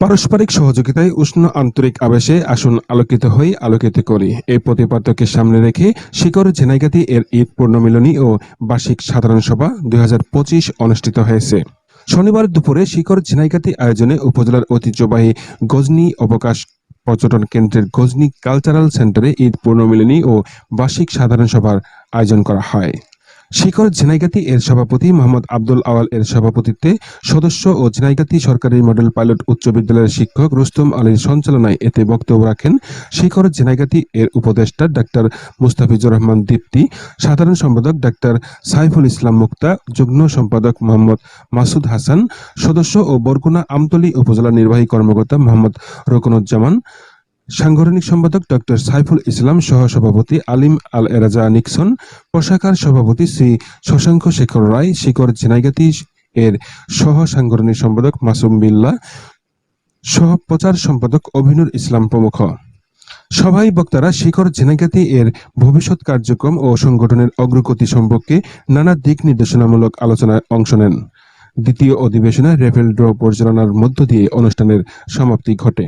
পারস্পরিক সহযোগিতায় উষ্ণ আন্তরিক আবেশে আসুন আলোকিত হই আলোকিত করি। এই প্রতিপাদ্যকে সামনে রেখে শিকড় ঝেনাইগাতি এর ঈদ পূর্ণমিলনী ও বার্ষিক সাধারণ সভা দুই হাজার পঁচিশ অনুষ্ঠিত হয়েছে। শনিবার দুপুরে শিকড় ঝিনাইগাতি আয়োজনে উপজেলার ঐতিহ্যবাহী গজনী অবকাশ পর্যটন কেন্দ্রের গজনী কালচারাল সেন্টারে ঈদ পূর্ণমিলনী ও বার্ষিক সাধারণ সভার আয়োজন করা হয়। শিকড় ঝিনাইগাতি এর সভাপতি মোহাম্মদ আব্দুল আওয়াল এর সভাপতিত্বে সদস্য ও ঝিনাইগাতি সরকারি মডেল পাইলট উচ্চ বিদ্যালয়ের শিক্ষক রুস্তম আলীর সঞ্চালনায় এতে বক্তব্য রাখেন শিকড় ঝিনাইগাতি এর উপদেষ্টা ডাক্তার মুস্তাফিজুর রহমান দীপ্তি, সাধারণ সম্পাদক ডাক্তার সাইফুল ইসলাম মুক্তা, যুগ্ম সম্পাদক মোহাম্মদ মাসুদ হাসান, সদস্য ও বরগুনা আমতলী উপজেলা নির্বাহী কর্মকর্তা মোহাম্মদ রকনুজ্জামান সাংগঠনিক সম্পাদক ডক্টর সাইফুল ইসলাম সহ সভাপতি আলিম আল এরাজা নিক্সন, পোশাকার সভাপতি শ্রী শশাঙ্ক শেখর রায়, শিকর ঝিনাইগাতি এর সহ সাংগঠনিক সম্পাদক মাসুম বিল্লা সহ প্রচার সম্পাদক অভিনুর ইসলাম প্রমুখ। সভায় বক্তারা শিখর ঝিনাইগাতি এর ভবিষ্যৎ কার্যক্রম ও সংগঠনের অগ্রগতি সম্পর্কে নানা দিক নির্দেশনামূলক আলোচনায় অংশ নেন। দ্বিতীয় অধিবেশনে রেফেল ড্র পরিচালনার মধ্য দিয়ে অনুষ্ঠানের সমাপ্তি ঘটে।